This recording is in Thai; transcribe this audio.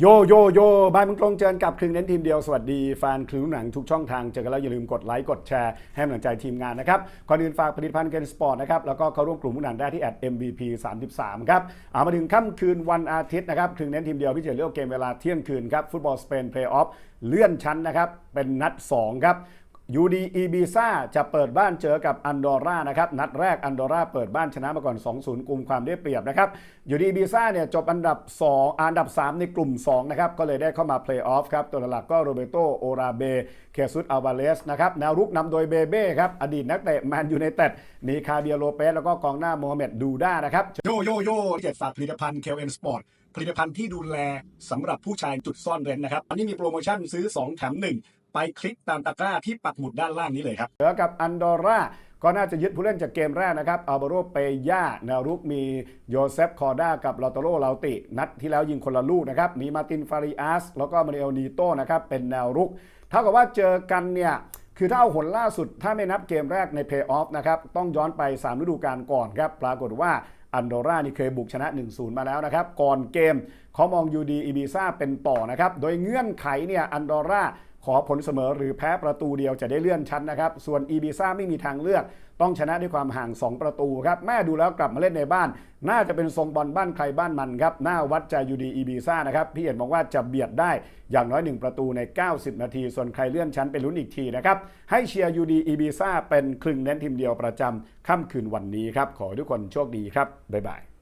โยโยโยบายมึงตรงเจอกับครึ่งเน้นทีมเดียว สวัสดีแฟนคลื่นหนังทุกช่องทางเจอกันแล้วอย่าลืมกดไลค์กดแชร์ให้กำลังใจทีมงานนะครับก่อนอื่นฝากผลิตภัณฑ์เกนสปอร์ตนะครับแล้วก็เข้าร่วมกลุ่มผู้หนังได้ที่แอด MVP 33ครับเอามาถึงค่ำคืนวันอาทิตย์นะครับครึ่งเน้นทีมเดียวพี่เจเลือกเกมเวลาเที่ยงคืนครับฟุตบอลสเปนเพลย์ออฟเลื่อนชั้นนะครับเป็นนัด2ครับ ยูดีอีบีซ่าจะเปิดบ้านเจอกับอันดอร่านะครับนัดแรกอันดอร่าเปิดบ้านชนะมาก่อน 2-0กลุ่มความได้เปรียบนะครับยูดีบีซ่าเนี่ยจบอันดับ 2 อันดับ 3 ในกลุ่ม 2 นะครับ ก็เลยได้เข้ามาเพลย์ออฟครับ ตัวหลักก็โรเบโตโอราเบเคซุสอัลวาเลสนะครับแนวรุกนำโดยเบเบ้ครับ อดีตนักเตะแมนยูไนเต็ดมีคาเดียโลเปสแล้วก็กองหน้าโมฮัมเหม็ดดูด้านะครับโยโยโย่เจ็ดฝากผลิตภัณฑ์เคลเอ็นสปอร์ตผลิตภัณฑ์ที่ดูแลสำหรับผู้ชายจุดซ่อนเร้นนะครับ อันนี้มีโปรโมชั่นซื้อ 2 แถม 1 ไปคลิกตามตะกร้าที่ปักหมุดด้านล่างนี้เลยครับเจอกับอันดอร่าก็น่าจะยึดผู้เล่นจากเกมแรกนะครับอัลบาโรเปย่าแนวรุกมีโยเซฟคอร์ด้ากับลอตโรลาติ นัดที่แล้วยิงคนละลูกนะครับ มีมาตินฟาริอัสแล้วก็มาเนลนีโตนะครับ เป็นแนวรุก เท่ากับว่าเจอกันเนี่ยคือถ้าเอาผลล่าสุดถ้าไม่นับเกมแรกในเพย์ออฟนะครับ ต้องย้อนไป 3 ฤดูกาลก่อนครับ ปรากฏว่าอันโดร่านี่เคยบุกชนะ 1-0 มาแล้วนะครับ ก่อนเกมเขามองยูดีอีบีซ่าเป็นต่อนะครับ โดยเงื่อนไขเนี่ยอันดอร่า ขอผลเสมอหรือแพ้ประตูเดียวจะได้เลื่อนชั้นนะครับ ส่วนอีบีซ่าไม่มีทางเลือกต้องชนะด้วยความห่าง 2 ประตูครับ แม่ดูแล้วกลับมาเล่นในบ้าน น่าจะเป็นทรงบอลบ้านใครบ้านมันครับ หน้าวัดใจยูดีอีบีซ่านะครับ พี่เอ็ดบอกว่าจะเบียดได้อย่างน้อย 1 ประตูใน 90 นาที ส่วนใครเลื่อนชั้นเป็นลุ้นอีกทีนะครับ ให้เชียร์ยูดีอีบีซ่าเป็นครึ่งเน้นทีมเดียวประจำค่ำคืนวันนี้ครับ ขอทุกคนโชคดีครับ บ๊ายบาย